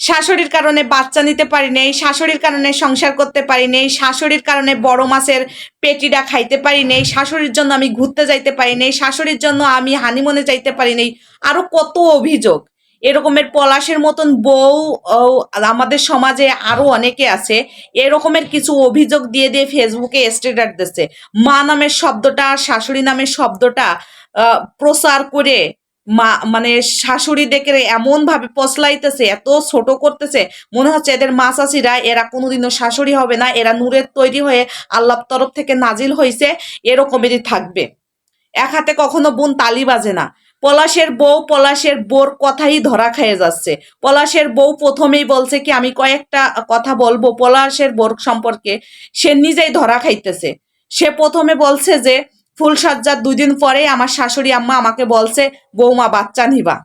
শাশুড়ির কারণে বাচ্চা নিতে পারি নেই, শাশুড়ির কারণে সংসার করতে পারি নেই, শাশুড়ির কারণে বড় মাছের পেটিটা খাইতে পারি নেই, শাশুড়ির জন্য আমি ঘুরতে যাইতে পারি নেই, শাশুড়ির জন্য আমি হানিমুনে যাইতে পারি নেই। আরও কত অভিযোগ। এরকমের পলাশের মতন বউ আমাদের সমাজে আরও অনেকে আছে, এরকমের কিছু অভিযোগ দিয়ে দিয়ে ফেসবুকে স্ট্যাটাস দিচ্ছে। মা নামের শব্দটা, শাশুড়ি নামের শব্দটা প্রচার করে মা মানে শাশুড়ি দেখে এমন ভাবে পচলাইতেছে এত ছোট করতেছে, মনে হচ্ছে এদের মা চাষিরা এরা কোনোদিনও শাশুড়ি হবে না, এরা নূরের তৈরি হয়ে আল্লাহর তরফ থেকে নাজিল হয়েছে এরকমেরই থাকবে। এক হাতে কখনো বোন তালি বাজে না। পলাশের বউ, পলাশের বোর কথাই ধরা খেয়ে যাচ্ছে। পলাশের বউ প্রথমেই বলছে কি, আমি কয়েকটা কথা বলব, পলাশের বোর সম্পর্কে সে নিজেই ধরা খাইতেছে। সে প্রথমে বলছে যে ফুলসজ্জার দুই দিন পরে আমার শাশুড়ি আম্মা আমাকে বলছে, বৌমা, বাচ্চা নিবা।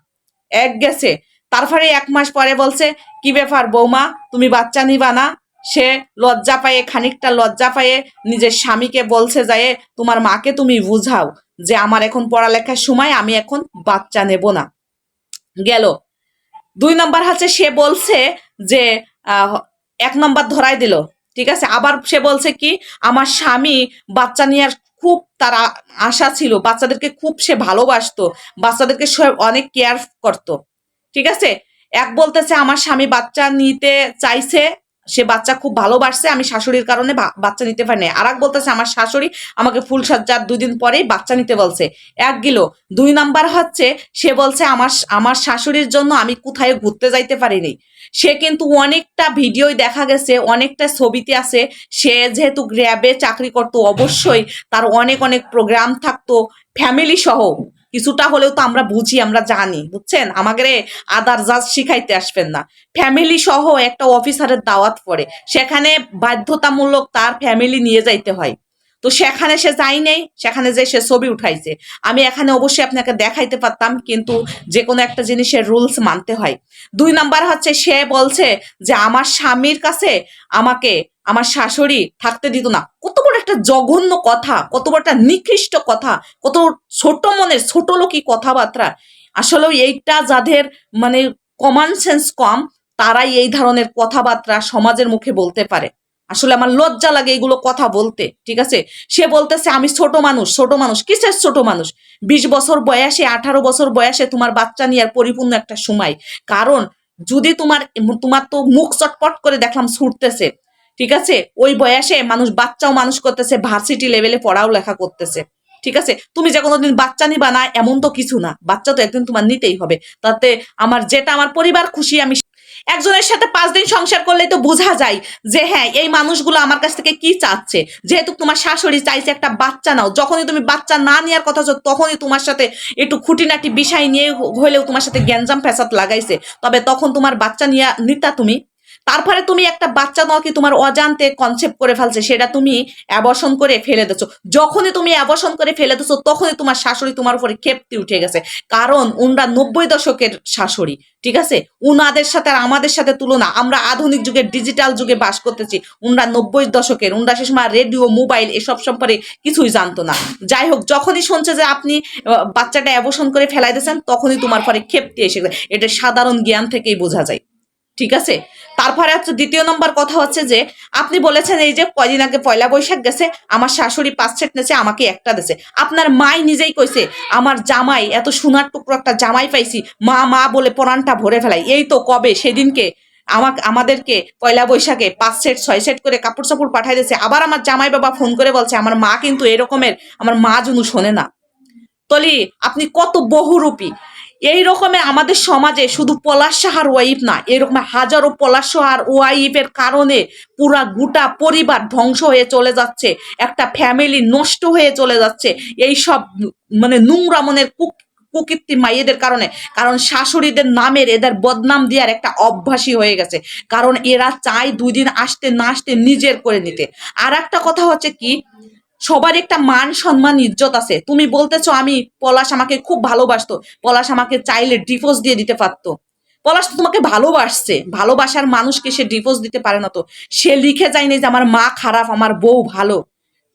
এক গেছে। তারপরে এক মাস পরে বলছে, কি ব্যাপার বৌমা, তুমি বাচ্চা নিবা না? সে লজ্জা পায়ে, খানিকটা লজ্জা পায়ে নিজের স্বামীকে বলছে যায়, তোমার মাকে তুমি বুঝাও যে আমার এখন পড়ালেখার সময় আমি এখন বাচ্চা নেব না। গেল। দুই নম্বর হচ্ছে সে বলছে যে এক নম্বর ধরাই দিল। ঠিক আছে? আবার সে বলছে কি, আমার স্বামী বাচ্চা নেওয়ার খুব তার আশা ছিল, বাচ্চাদেরকে খুব সে ভালোবাসতো, বাচ্চাদেরকে অনেক কেয়ার করতো। ঠিক আছে? এক বলতেছে, আমার স্বামী বাচ্চা নিতে চাইছে, সে বাচ্চা খুব ভালোবাসছে, আমি শাশুড়ির কারণে বাচ্চা নিতে পারিনি। আর এক বলতেছে, আমার শাশুড়ি আমাকে ফুল সজ্জার দুই দিন পরেই বাচ্চা নিতে বলছে। এক গেল। দুই নাম্বার হচ্ছে, সে বলছে, আমার আমার শাশুড়ির জন্য আমি কোথায় ঘুরতে যাইতে পারিনি। সে কিন্তু অনেকটা ভিডিওই দেখা গেছে, অনেকটা ছবিতে আছে। সে যেহেতু গ্র্যাবে চাকরি করতো, অবশ্যই তার অনেক অনেক প্রোগ্রাম থাকতো ফ্যামিলি সহ। কিছুটা হলেও তো আমরা বুঝি, আমরা জানি, বুঝছেন? আমাকে আদার জাজ শিখাইতে আসবেন না। ফ্যামিলি সহ একটা অফিসারের দাওয়াত পড়ে। সেখানে বাধ্যতামূলক তার ফ্যামিলি নিয়ে যাইতে হয়। তো সেখানে সে যাই নেই, সেখানে যে সে ছবি উঠাইছে। আমি এখানে অবশ্যই আপনাকে দেখাইতে পারতাম, কিন্তু যে কোনো একটা জিনিসের রুলস মানতে হয়। দুই নাম্বার হচ্ছে, সে বলছে যে, আমার স্বামীর কাছে আমাকে, আমার শাশুড়ি থাকতে দিত না। কত বড় একটা জঘন্য কথা, কত বড় একটা নিকৃষ্ট কথা, কত ছোট মনের, ছোট লোকই কথাবার্তা। আসলে এইটা যাদের মানে কমন সেন্স কম, তারাই এই ধরনের কথাবার্তা সমাজের মুখে বলতে পারে। আসলে আমার লজ্জা লাগে এগুলো কথা বলতে, ঠিক আছে? সে বলতেছে, আমি ছোট মানুষ ছোট মানুষ। কিসের ছোট মানুষ? বিশ বছর বয়সে, আঠারো বছর বয়সে তোমার বাচ্চা নিয়ে আর পরিপূর্ণ একটা সময়। কারণ যদি তোমার তোমার তো মুখ চটপট করে দেখলাম ছুটতেছে, ঠিক আছে? ওই বয়সে মানুষ, বাচ্চাও মানুষ করতেছে ভার্সিটি লেভেলে পড়াও লেখা করতেছে, ঠিক আছে? তুমি যে কোনোদিন বাচ্চা নিবা না, এমন তো কিছু না। বাচ্চা তো একদিন তোমার নিতেই হবে। তাতে আমার, যেটা আমার পরিবার খুশি, আমি একজনের সাথে পাঁচ দিন সংসার করলে তো বোঝা যায় যে হ্যাঁ এই মানুষগুলো আমার কাছ থেকে কি চাচ্ছে? যেহেতু তোমার শাশুড়ি চাইছে একটা বাচ্চা নাও, যখনই তুমি বাচ্চা না নেওয়ার কথা তখনই তোমার সাথে একটু খুঁটিনাটি বিষয় নিয়ে হলেও তোমার সাথে গ্যাঞ্জাম ফ্যাসাদ লাগাইছে। তবে তখন তোমার বাচ্চা নিয়ে, নিতা তুমি। তারপরে তুমি একটা বাচ্চা নাও কি তোমার অজান্তে কনসেপ্ট করে ফেলছে, সেটা তুমি অ্যাবর্ষণ করে ফেলে দিচ্ছ যখনই তুমি অ্যাবর্ষণ করে ফেলে দিচ্ছ তখনই তোমার শাশুড়ি তোমার উপরে খেপতে উঠে গেছে। কারণ উনরা নব্বই দশকের শাশুড়ি, ঠিক আছে? উনাদের সাথে আর আমাদের সাথে তুলনা, আমরা আধুনিক যুগে ডিজিটাল যুগে বাস করতেছি। উনরা নব্বই দশকের, উনরা সে সময় রেডিও মোবাইল এসব সম্পর্কে কিছুই জানতো না। যাই হোক, যখনই শুনছে যে আপনি বাচ্চাটা অ্যাবর্ষণ করে ফেলাই দিয়েছেন, তখনই তোমার পরে খেপতে এসে এটা সাধারণ জ্ঞান থেকেই বোঝা যায়। ঠিক আছে? তারপরে হচ্ছে দ্বিতীয় নম্বর কথা হচ্ছে যে, আপনি বলেছেন এই যে কয়দিন আগে পয়লা বৈশাখ গেছে, আমার শাশুড়ি পাঁচ সেট নেছে আমাকে একটা দেছে। আপনার মাই নিজেই কইছে, আমার জামাই, এত সোনার টুকরো একটা জামাই পাইছি, মা মা বলে পরানটা ভরে ফেলাই। এই তো কবে? সেদিনকে আমাকে, আমাদেরকে পয়লা বৈশাখে পাঁচ সেট, ছয় সেট করে কাপড় চাপড় পাঠাই দিয়েছে। আবার আমার জামাই বাবা ফোন করে বলছে, আমার মা কিন্তু এরকমের, আমার মা জুনু শোনে না। তলি, আপনি কত বহুরূপী। এই রকমের আমাদের সমাজে শুধু পলাশ সাহার ওয়াইফ না এরকম হাজারো পলাশ সাহার ওয়াইফের কারণে পুরা গোটা পরিবার ধ্বংস হয়ে চলে যাচ্ছে, একটা ফ্যামিলি নষ্ট হয়ে চলে যাচ্ছে এই সব মানে নোংরা মনের কুক, কুকীর্তি মাইয়েদের কারণে। কারণ শাশুড়িদের নামের এদের বদনাম দেওয়ার একটা অভ্যাসই হয়ে গেছে। কারণ এরা চায় দুই দিন আসতে না আসতে নিজের করে নিতে। আর একটা কথা হচ্ছে কি সবার একটা মান, সম্মান, ইজ্জত আছে। তুমি বলতেছো, আমি পলাশ আমাকে খুব ভালোবাসতো। পলাশ আমাকে চাইলে ডিভোর্স দিয়ে দিতে পারতো। পলাশ তো তোমাকে ভালোবাসছে। ভালোবাসার মানুষকে সে ডিভোর্স দিতে পারে না তো। সে লিখে যায়নি যে, আমার মা খারাপ, আমার বউ ভালো।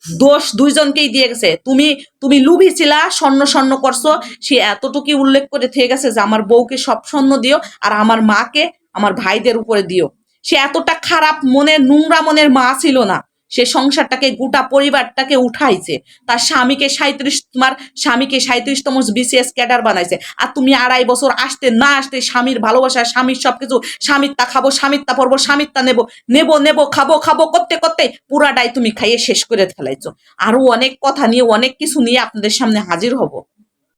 দোষ দুইজনকেই দিয়ে গেছে। তুমি তুমি লুভি ছিলা, স্বর্ণ স্বর্ণ করছ। সে এতটুকুই উল্লেখ করে থেকে গেছে যে, আমার বউকে সব স্বর্ণ দিও আর আমার মাকে, আমার ভাইদের উপরে দিও। সে এতটা খারাপ মনের, নোংরা মনের মা ছিল না। সে সংসারটাকে, গোটা পরিবারটাকে উঠাইছে। তার স্বামীকে সাঁত্রিশ তোমার স্বামীকে সাঁত্রিশতম বিসিএস ক্যাডার বানাইছে। আর তুমি আড়াই বছর আসতে না আসতে স্বামীর ভালোবাসা, স্বামীর সবকিছু, স্বামীর তা খাব, স্বামীর তা পরবো, স্বামীর তা নেব নেব নেব, খাব খাব, করতে করতে পুরাটাই তুমি খাইয়ে শেষ করে ফেলাইছো। আরও অনেক কথা নিয়ে, অনেক কিছু নিয়ে আপনাদের সামনে হাজির হব।